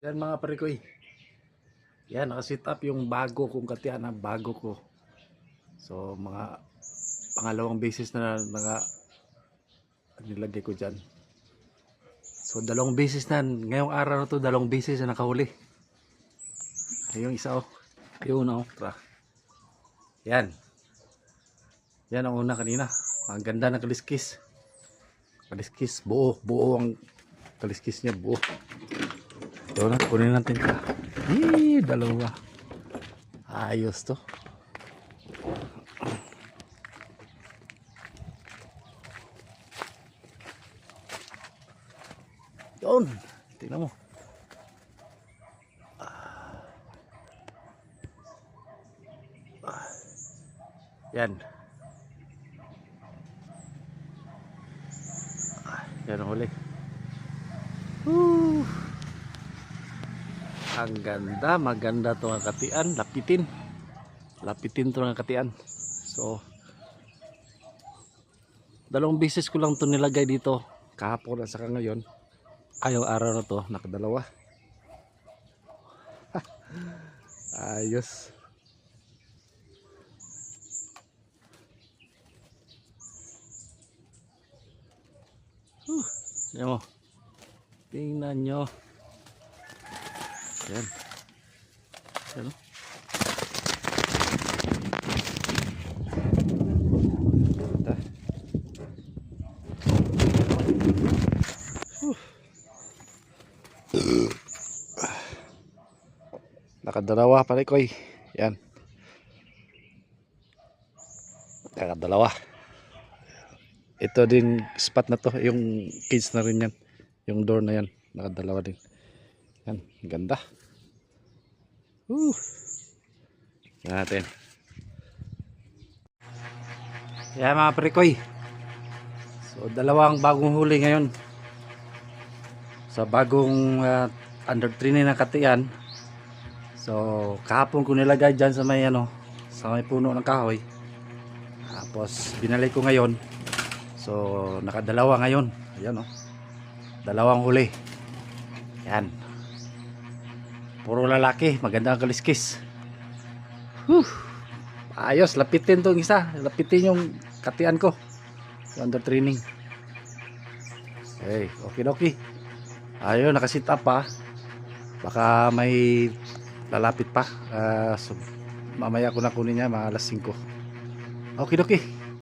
Yan mga parikoy. Yan, nakasit up yung bago kong katiyan, ang bago ko. So, mga pangalawang beses na naka nilagay ko dyan. So, dalawang beses na, ngayong araw na to, dalawang beses na nakahuli. Ayun, isa oh. Ayun oh, tra. Yan. Yan ang una kanina. Ang ganda ng kaliskis. Kaliskis, buo. Buo ang kaliskis niya, buo. Ito na, kunin natin ka. Eh, dalawa. Ayos to. Yun. Tingnan mo. Ah. Yan. Ah, yan ang huli. Ang ganda, maganda to ang katian, lapitin. Lapitin to ang katian. So, dalawang beses ko lang to nilagay dito. Kahapon at saka ngayon. Ayaw araw na to, nakadalawa. Ayos. Huh, yan mo. Tingnan nyo. Yan. Yan o. Ganda. Whew. Nakadalawa pare koy. Yan. Nakadalawa. Ito din spot na to, yung kids na rin yan. Yung door na yan, nakadalawa din. Yan, ganda. Woo. Yan natin. Yan mga prekoy. So dalawang bagong huli ngayon. Sa bagong uh, under training na katiyan. So kahapon ko nilagay dyan sa may ano, sa may puno ng kahoy. Tapos binalik ko ngayon. So nakadalawa ngayon. Ayan oh. Dalawang huli. Yan. Puro lalaki, maganda ang kaliskis. Whew. Ayos, lapitin tong isa. Lapitin yung katian ko. Under training. Hey, okay okay. Ayun, nakasit up pa. Baka may lalapit pa. Ah, so, mamaya ko na kunin niya, mga alas 5. Okay okay.